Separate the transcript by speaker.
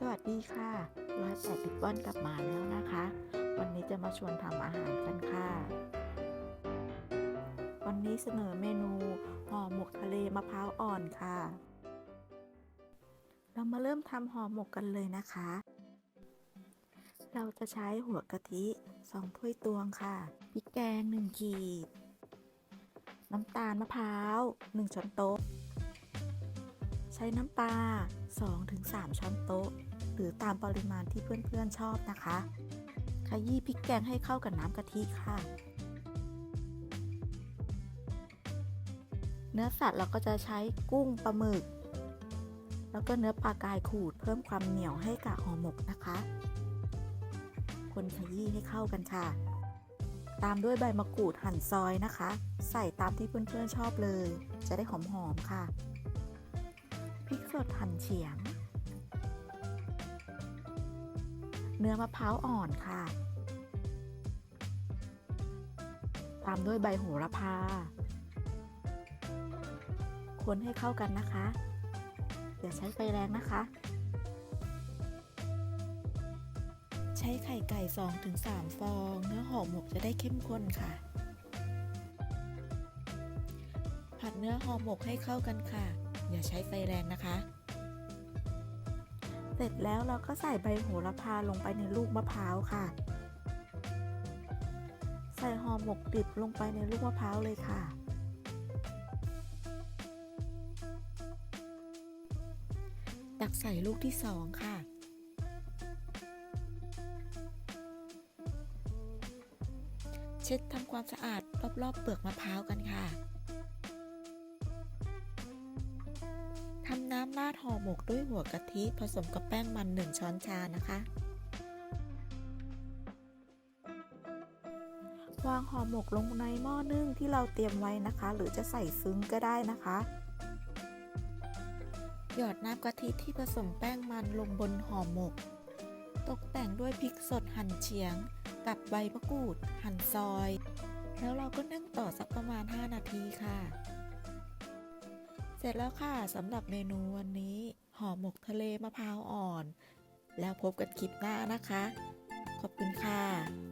Speaker 1: สวัสดีค่ะร้อยแปดสิบวันกลับมาแล้วนะคะ วันนี้จะมาชวนทำอาหารกันค่ะ วันนี้เสนอเมนูห่อหมกทะเลมะพร้าวอ่อนค่ะ เรามาเริ่มทำห่อหมกกันเลยนะคะ เราจะใช้หัวกะทิสองถ้วยตวงค่ะพริกแกงหนึ่งขีด น้ำตาลมะพร้าวหนึ่งช้อนโต๊ะ ใช้น้ำปลา 2-3 ช้อนโต๊ะ หรือตามปริมาณที่เพื่อนๆชอบนะคะ ขยี้พริกแกงให้เข้ากับน้ำกะทิค่ะ เนื้อสัตว์เราก็จะใช้กุ้งปลาหมึก แล้วก็เนื้อปลากายขูดเพิ่มความเหนียวให้กับห่อหมกนะคะ คนขยี้ให้เข้ากันค่ะ ตามด้วยใบมะกรูดหั่นซอยนะคะ ใส่ตามที่เพื่อนๆชอบเลย จะได้หอมๆค่ะพริกสดหั่นเฉียง เนื้อมะพร้าวอ่อนค่ะ ตามด้วยใบโหระพา คนให้เข้ากันนะคะ อย่าใช้ไฟแรงนะคะ ใช้ไข่ไก่ 2-3 ฟอง เนื้อห่อหมกจะได้เข้มข้นค่ะ ผัดเนื้อห่อหมกให้เข้ากันค่ะ อย่าใช้ไฟแรงนะคะ เสร็จแล้วเราก็ใส่ใบโหระพาลงไปในลูกมะพร้าวค่ะ ใส่ห่อหมกดิบลงไปในลูกมะพร้าวเลยค่ะ ตักใส่ลูกที่สองค่ะเช็ดทำความสะอาดรอบๆเปลือกมะพร้าวกันค่ะ น้ำราดห่อหมกด้วยหัวกะทิ ผสมกับแป้งมัน 1 ช้อนชานะคะ วางห่อหมกลงในหม้อนึ่งที่เราเตรียมไว้นะคะ หรือจะใส่ซึ้งก็ได้นะคะ หยอดน้ำกะทิที่ผสมแป้งมันลงบนห่อหมก ตกแต่งด้วยพริกสดหั่นเฉียง กับใบมะกรูด หั่นซอย แล้วเราก็นึ่งต่อสักประมาณ 5 นาทีค่ะ เสร็จแล้วค่ะสำหรับเมนูวันนี้ห่อหมกทะเลมะพร้าวอ่อน แล้วพบกันคลิปหน้านะคะ ขอบคุณค่ะ